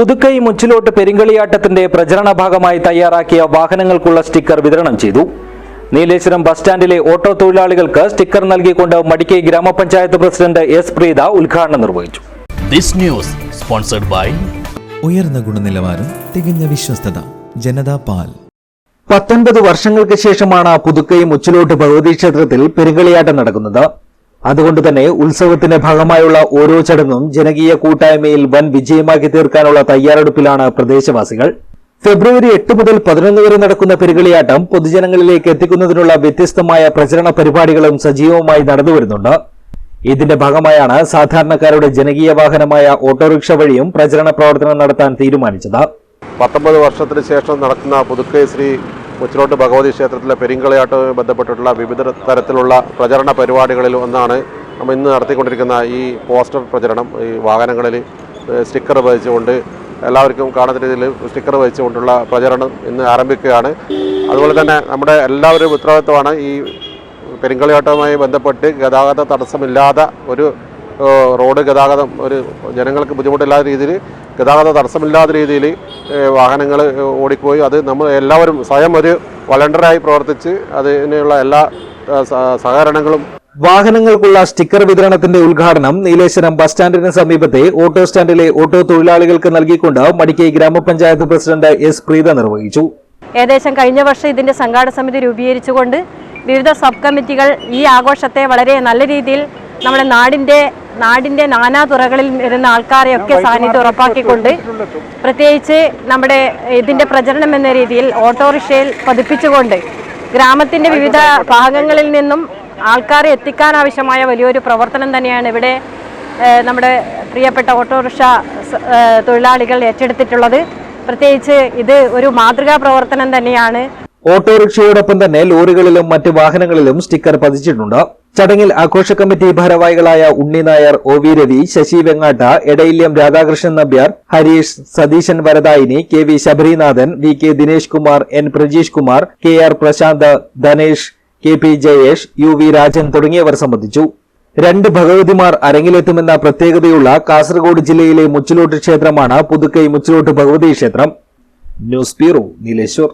പുതുക്കൈ മുച്ചിലോട്ട് പെരിങ്കളിയാട്ടത്തിന്റെ പ്രചരണ ഭാഗമായി തയ്യാറാക്കിയ വാഹനങ്ങൾക്കുള്ള സ്റ്റിക്കർ വിതരണം ചെയ്തു. നീലേശ്വരം ബസ് സ്റ്റാൻഡിലെ ഓട്ടോ തൊഴിലാളികൾക്ക് സ്റ്റിക്കർ നൽകിക്കൊണ്ട് മടിക്കൈ ഗ്രാമപഞ്ചായത്ത് പ്രസിഡന്റ് എസ് പ്രീത ഉദ്ഘാടനം നിർവഹിച്ചു. ദിസ് ന്യൂസ് സ്പോൺസർഡ് ബൈ ഉയർന്ന ഗുണനിലവാരം തികഞ്ഞ വിശ്വസ്തത ജനതാ പാൽ. പത്തൊൻപത് വർഷങ്ങൾക്ക് ശേഷമാണ് പുതുക്കൈ മുച്ചിലോട്ട് ഭഗവതി ക്ഷേത്രത്തിൽ പെരുകളിയാട്ടം നടക്കുന്നത്. അതുകൊണ്ട് തന്നെ ഉത്സവത്തിന്റെ ഭാഗമായുള്ള ഓരോ ചടങ്ങും ജനകീയ കൂട്ടായ്മയിൽ വൻ വിജയമാക്കി തീർക്കാനുള്ള തയ്യാറെടുപ്പിലാണ് പ്രദേശവാസികൾ. ഫെബ്രുവരി എട്ട് മുതൽ പതിനൊന്ന് വരെ നടക്കുന്ന പെരുകളിയാട്ടം പൊതുജനങ്ങളിലേക്ക് എത്തിക്കുന്നതിനുള്ള വ്യത്യസ്തമായ പ്രചരണ പരിപാടികളും സജീവമായി നടന്നുവരുന്നുണ്ട് ഇതിന്റെ ഭാഗമായാണ് സാധാരണക്കാരുടെ ജനകീയ വാഹനമായ ഓട്ടോറിക്ഷ വഴിയും പ്രചരണ പ്രവർത്തനം നടത്താൻ തീരുമാനിച്ചത്. പത്തൊമ്പത് വർഷത്തിന് ശേഷം നടക്കുന്ന പുതുക്കൈ ശ്രീ മുച്ചിലോട്ട് ഭഗവതി ക്ഷേത്രത്തിലെ പെരിങ്കളിയാട്ടവുമായി ബന്ധപ്പെട്ടിട്ടുള്ള വിവിധ തരത്തിലുള്ള പ്രചരണ പരിപാടികളിൽ ഒന്നാണ് നമ്മൾ ഇന്ന് നടത്തിക്കൊണ്ടിരിക്കുന്ന ഈ പോസ്റ്റർ പ്രചരണം. ഈ വാഹനങ്ങളിൽ സ്റ്റിക്കർ വഹിച്ചുകൊണ്ട് എല്ലാവർക്കും കാണുന്ന രീതിയിൽ സ്റ്റിക്കർ വഹിച്ചുകൊണ്ടുള്ള പ്രചരണം ഇന്ന് ആരംഭിക്കുകയാണ്. അതുപോലെ തന്നെ നമ്മുടെ എല്ലാവരും ഉത്തരവാദിത്വമാണ് ഈ പെരിങ്കളിയാട്ടവുമായി ബന്ധപ്പെട്ട് ഗതാഗത തടസ്സമില്ലാതെ ഒരു റോഡ് ഗതാഗതം ഒരു ജനങ്ങൾക്ക് ബുദ്ധിമുട്ടില്ലാത്ത രീതിയിൽ ഗതാഗത തടസ്സമില്ലാത്ത രീതിയിൽ വാഹനങ്ങൾ ഓടിപ്പോയി. അത് നമ്മൾ എല്ലാവരും സ്വയം ഒരു വളണ്ടറായി പ്രവർത്തിച്ച് അതിനുള്ള എല്ലാ സഹകരണങ്ങളും. വാഹനങ്ങൾക്കുള്ള സ്റ്റിക്കർ വിതരണത്തിന്റെ ഉദ്ഘാടനം നീലേശ്വരം ബസ് സ്റ്റാൻഡിന് സമീപത്തെ ഓട്ടോ സ്റ്റാൻഡിലെ ഓട്ടോ തൊഴിലാളികൾക്ക് നൽകിക്കൊണ്ട് മടിക്കൈ ഗ്രാമപഞ്ചായത്ത് പ്രസിഡന്റ് എസ് പ്രീത നിർവഹിച്ചു. ഏകദേശം കഴിഞ്ഞ വർഷം ഇതിന്റെ സംഘാടക സമിതി രൂപീകരിച്ചുകൊണ്ട് വിവിധ സബ് കമ്മിറ്റികൾ ഈ ആഘോഷത്തെ വളരെ നല്ല രീതിയിൽ നമ്മുടെ നാടിന്റെ നാടിന്റെ നാനാ തുറകളിൽ വരുന്ന ആൾക്കാരെയൊക്കെ സാന്നിധ്യം ഉറപ്പാക്കിക്കൊണ്ട് പ്രത്യേകിച്ച് നമ്മുടെ ഇതിന്റെ പ്രചരണം എന്ന രീതിയിൽ ഓട്ടോറിക്ഷയിൽ പതിപ്പിച്ചുകൊണ്ട് ഗ്രാമത്തിന്റെ വിവിധ ഭാഗങ്ങളിൽ നിന്നും ആൾക്കാരെ എത്തിക്കാൻ ആവശ്യമായ വലിയൊരു പ്രവർത്തനം തന്നെയാണ് ഇവിടെ നമ്മുടെ പ്രിയപ്പെട്ട ഓട്ടോറിക്ഷ തൊഴിലാളികൾ ഏറ്റെടുത്തിട്ടുള്ളത്. പ്രത്യേകിച്ച് ഇത് ഒരു മാതൃകാ പ്രവർത്തനം തന്നെയാണ്. ഓട്ടോറിക്ഷയോടൊപ്പം തന്നെ ലോറികളിലും മറ്റ് വാഹനങ്ങളിലും സ്റ്റിക്കർ പതിച്ചിട്ടുണ്ട്. ചടങ്ങിൽ ആഘോഷ കമ്മിറ്റി ഭാരവാഹികളായ Unni Nair O V Ravi Sasi Vengatta Edayilyam Radhakrishnan Nambiar Harish Satheesan Varadayini K V Sabarinathan V K Dinesh Kumar N Prajeesh Kumar K R Prashanth Dhanesh K P Jayesh U V Rajan തുടങ്ങിയവർ സംബന്ധിച്ചു. രണ്ട് ഭഗവതിമാർ അരങ്ങിലെത്തുമെന്ന പ്രത്യേകതയുള്ള കാസർഗോഡ് ജില്ലയിലെ മുച്ചിലോട്ട് ക്ഷേത്രമാണ് പുതുക്കൈ മുച്ചിലോട്ട് ഭഗവതി ക്ഷേത്രം. News bureau Nileshwar.